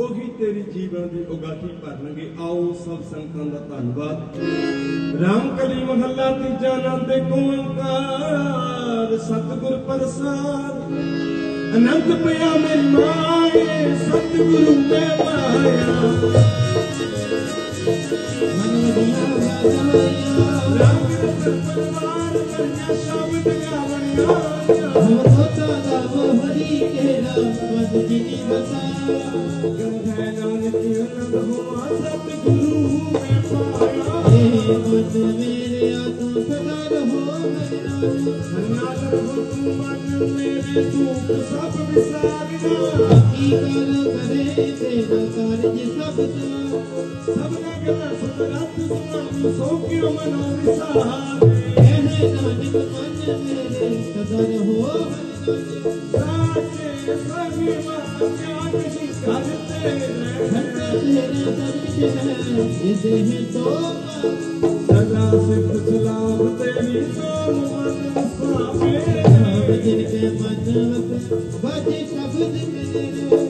ਉਹੀ ਤੇਰੀ ਜੀਵਨ ਦੀ ਉਗਾਹੀ ਭਰਨਗੇ। ਆਓ ਸਭ ਸੰਗਤਾਂ ਦਾ ਧੰਨਵਾਦ। ਰਾਮ ਕਲੀ ਮਹੱਲਾ ਤੀਜਾ ਨੰਦ ਓੰਕਾਰ ਸਤਿਗੁਰ ਪ੍ਰਸਾਦ। ਅਨੰਤ ਪਿਆ ਮੇਰੀ ਮਾਏ, ਸਤਿਗੁਰੂ ਮੈਂ ਪਾਇਆ। ભગવાન ને ਦੀਆਂ ਵਾਜਾਂ ਰਾਮ ਕਿਰਤ ਪਰਵਾਰ ਕਰਨਾ ਸ਼ਬਦ ਗਾਵਣਿਆ ਹੋ ਤੋਤਾ ਗਾਵੋ ਹਰੀ ਕੇਰਾ ਮਨ ਜਿਨੀ ਵਸਾ ਗੰਧੈ ਨਾਨਕ ਅਨੰਦ ਹੋਆ ਸਤਿਗੁਰੂ ਮੈਂ ਪਾਇਆ ਏ ਮਨ ਮੇਰੇ ਆਤਮ ਸਦਾ ਰਹੋ ਮੇਰਾ ਸੰਨਾ ਲਹੋ ਤੂੰ ਮਨ ਮੇਰੇ ਦੁੱਖ ਸਭ ਵਿਸਾਰਿਆ ਕੀ ਕਰ ਕਰੇ ਤੇਰਾ ਕਾਰਜ ਸਭ ਦਾ ਸਭਨਾ ਗਲਾ ਸਤਰਤ ਸੁਨਾਮੀ ਸੋ ਕਿਉ ਮਨੋ ਵਿਸਾਰੇ ਇਹ ਨਾਨਕ ਮਨ ਮੇਰੇ ਸਦਾ ਰਹੋ ਮੇਰਾ ਸਾਚੇ ਸਭੀ ਮਨ ਗਿਆਨ ਹੀ ਕਰਤੇ ਹਰ ਤੇਰਾ ਦਰਜ ਹੈ ਇਸੇ ਹੀ ਤੋਪਾ, ਸਦਾ ਸਿਫਤ ਸਲਾਮ ਤੇਰੀ ਸੋ ਮਨ ਵਸਾਵੇ ਨਾਮ ਜਿਨ ਕੇ ਮਨ ਵਸ ਬਾਜੀ ਸ਼ਬਦ ਮੇਰੇ ਕਹੇ ਨਾਨਕ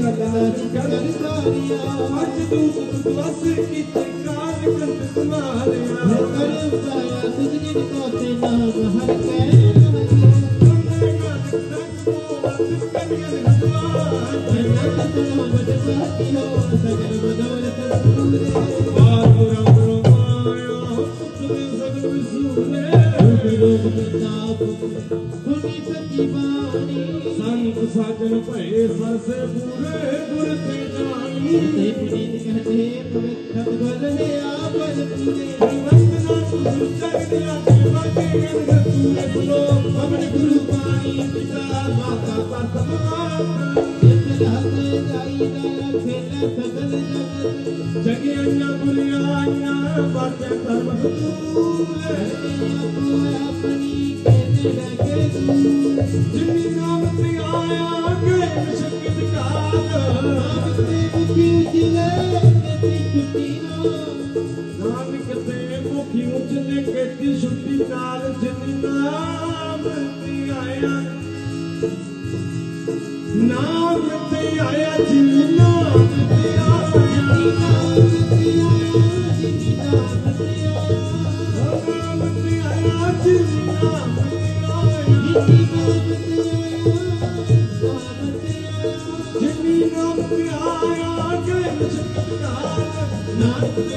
نکڑ کڑیاں یار پنج تو تو بس کیتے کار کرت سنا لے عرفایا سد جیڑ کوتے نہ رہ گئے کم نہ ناں بچھن کو واپس کرینندواں جنن توں مدد ساتھیو سگوں مددوں تے ਸਾਜਨ ਭਏ ਸਰਸੇ ਪੂਰੇ ਗੁਰ ਤੇ ਜਾਣੀ। ਤੇ ਪੁਨੀਤ ਕਹਤੇ ਪਵਿੱਤਰ ਹੈ ਆਪਨ ਪੂਰੇ ਵੰਦਨਾ ਤੁਮ ਜਗਦਿਆ ਤੇ ਵਾਜੇ ਗਨ ਤੂਰੇ ਸੁਨੋ ਪਵਨ ਗੁਰੂ ਪਾਣੀ ਪਿਤਾ ਮਾਤਾ ਪਰਤਮਾਤ ਜਿਤ ਰਹਤੇ ਜਾਈਦਾ ਖੇਲੇ ਸਗਲ ਜਗਤ ਜਗਿਆਈਆਂ ਬੁਰੀਆਈਆਂ ਬਾਟੇ ਧਰਮ ਆਪੋ ਆਪਣੀ ਕੇਨੇ ਲਗੇ ਤੂੰ ਜਿਨੀ ਨਾਮ ਤੇ ਆਇਆ ਗਏ ਸ਼ਕਤ ਕਾਲ ਨਾਮ ਤੇ ਮੁਖੀ ਉਜਲੇ ਤੇ ਛੁੱਟੀ ਨਾ ਨਾਨਕ ਤੇ ਮੁਖੀ ਉਜਲੇ ਕੇਤੀ ਛੁੱਟੀ ਨਾਲ ਜਿਨੀ ਨਾਮ ਤੇ ਆਇਆ ਨਾਮ ਤੇ ਆਇਆ ਜਿਨੀ ਨਾਮ ਤੇ ਆਇਆ ਨਾਮ ਤੇ ਆਇਆ ਜਿਨੀ ਨਾਮ ਤੇ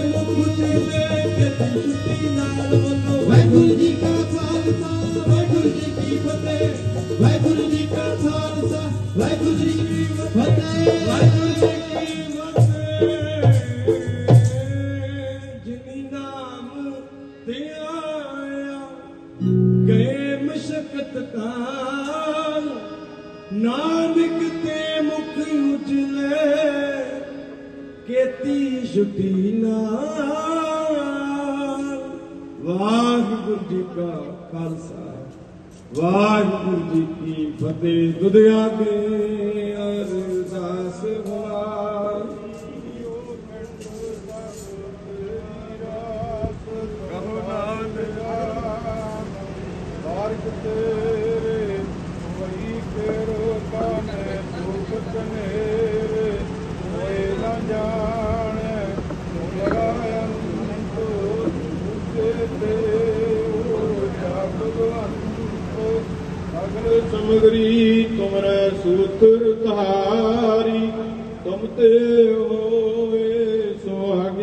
ਨਾਨਕ ਤੇ ਮੁਖ ਛੁੱਟੀ ਨਾਲ ਬੋਲੋ ਵਾਹਿਗੁਰੂ ਜੀ ਕਾ ਖਾਲਸਾ ਵਾਹਿਗੁਰੂ ਜੀ ਕੀ ਫਤਿਹ ਵਾਹਿਗੁਰੂ ਜੀ ਕਾ ਖਾਲਸਾ ਵਾਹਿਗੁਰੂ ਜੀ ਕੀ ਫਤਿਹ ਵਾਹਿਗੁਰੂ ਜੀ ਕੀ ਫਤਿਹ ਜਿਨੀ ਨਾਮ ਤੇ ਆਇਆ ਗਏ ਮਸ਼ਕਤ ਕਾਲ ਨਾਨਕ ਤੇ ਮੁਖ ਉਜਲੇ ਕੇਤੀ ਛੁਟੀ ਨਾਲ ਵਾਹਿਗੁਰੂ ਜੀ ਕਾ ਖਾਲਸਾ। ਵਾਹਿਗੁਰੂ ਜੀ ਕੀ ਫਤਿਹ। ਦੁਦਿਆ ਕੇ ਸਮਗਰੀ ਤੁਮਰੇ ਸੂਤਰ ਤਹਾਰੀ ਤੁਮ ਤੇ ਹੋਵੇ ਸੁਹਾਗ